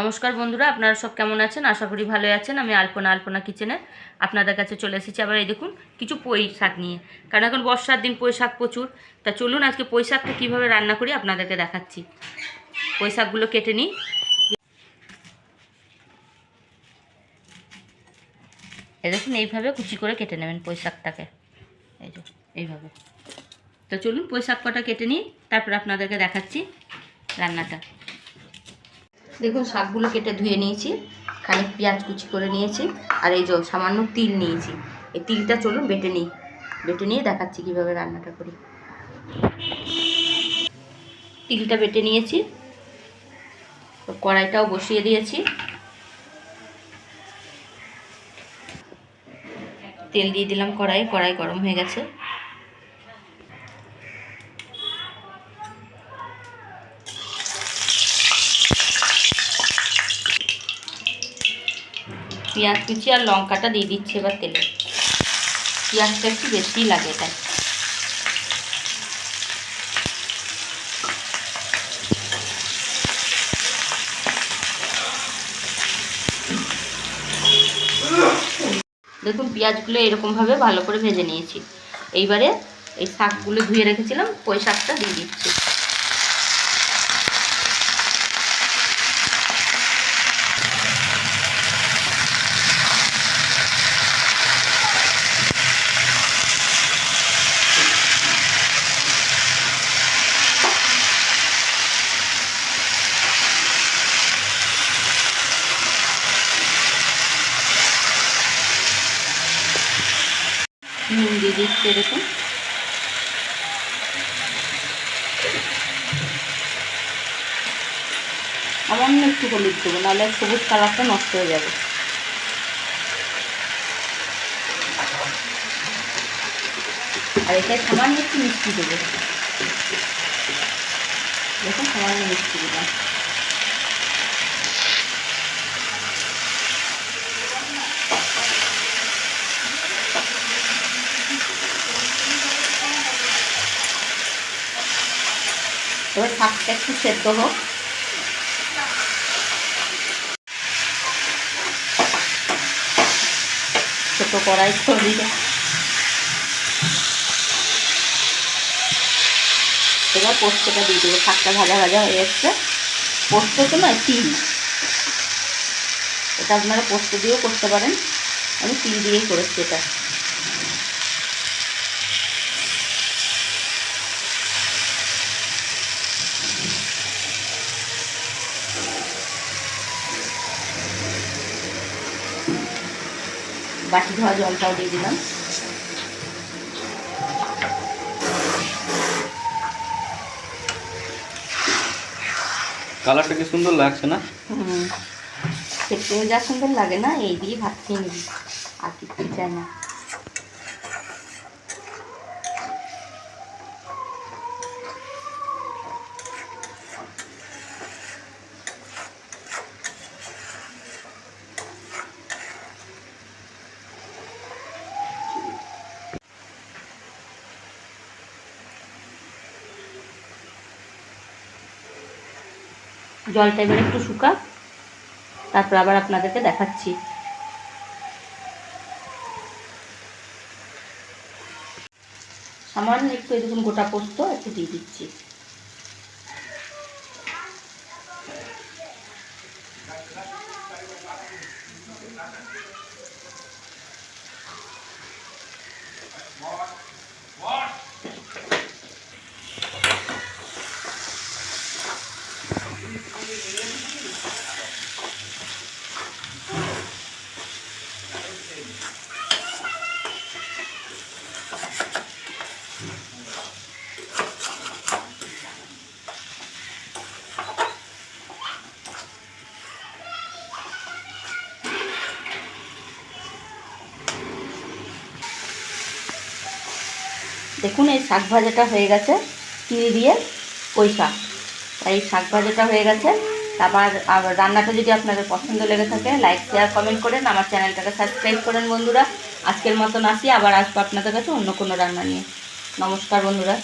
নমস্কার বন্ধুরা, আপনারা সব কেমন আছেন? আশা করি ভালো আছেন। আমি আলপনা আলপনা কিচেনে আপনাদের কাছে চলে এসেছি। আবার এই দেখুন, কিছু পুঁই শাক নিয়ে। কারণ এখন বর্ষার দিন পুঁই শাক প্রচুর। তা চলুন আজকে পুঁই শাকটা কীভাবে রান্না করি আপনাদেরকে দেখাচ্ছি। পুঁই শাকগুলো কেটে নিই। এই দেখুন, এইভাবে কুচি করে কেটে নেবেন পুঁই শাকটাকে। এই যে, এইভাবে। তো চলুন, পুঁই শাক কটা কেটে নিই। তারপর আপনাদেরকে দেখাচ্ছি রান্নাটা। দেখুন, শাকগুলো কেটে ধুয়ে নিয়েছি, খানিক পেঁয়াজ কুচি করে নিয়েছি, আর এই যে সামান্য তিল নিয়েছি। এই তিলটা চলুন বেটে নিই। বেটে নিয়ে দেখাচ্ছি কীভাবে রান্নাটা করি। তিলটা বেটে নিয়েছি, কড়াইটাও বসিয়ে দিয়েছি। তেল দিয়ে দিলাম কড়াই কড়াই গরম হয়ে গেছে। পেঁয়াজ কুচি আর লঙ্কাটা দিয়ে দিচ্ছি এবার তেলে। পেঁয়াজটা একটু বেশিই লাগে তাই। দেখুন, পেঁয়াজগুলো এরকমভাবে ভালো করে ভেজে নিয়েছি। এইবারে এই শাকগুলো ধুয়ে রেখেছিলাম, ওই শাকটা দিয়ে দিচ্ছি নুন দিয়ে দিচ্ছি এরকম। সামান্য একটু হলুদ দেবো, নাহলে সবুজ কালারটা নষ্ট হয়ে যাবে। আর এটাই সামান্য একটু মিষ্টি দেবো। দেখুন সামান্য মিষ্টি দিলাম এবার শাকটা একটু সেদ্ধ হোক। ছোটো কড়াই ছড়িয়ে এবার পোস্তটা দিয়ে দেবো। শাকটা ভাজা ভাজা হয়ে যাচ্ছে পোস্ত তো নয়, তিল। এটা আপনারা পোস্ত দিয়েও করতে পারেন। আমি তিল দিয়েই করেছি এটা। বাটি ধোয়া জলটাও দিয়ে দিলাম। কালারটা কি সুন্দর লাগছে না? হুম। খেতেও যা সুন্দর লাগে না এই দিয়ে ভাত খেয়ে নিবি। আর কিছু চাই না। জলটা এবার একটু শুকা। তারপর আবার আপনাদেরকে দেখাচ্ছি। সামান্য একটু দেখুন গোটা পোস্ত একটু দিয়ে দিচ্ছি। দেখুন, এই শাক ভাজাটা হয়ে গেছে। তিল দিয়ে ওই শাক। এই শাক ভাজাটা হয়ে গেছে। তারপর রান্নাটা যদি আপনাদের পছন্দ লেগে থাকে লাইক শেয়ার কমেন্ট করেন। আমার চ্যানেলটাকে সাবস্ক্রাইব করেন বন্ধুরা। আজকের মতন আসি, আবার আসব আপনাদের কাছে অন্য কোনো রান্না নিয়ে। নমস্কার বন্ধুরা।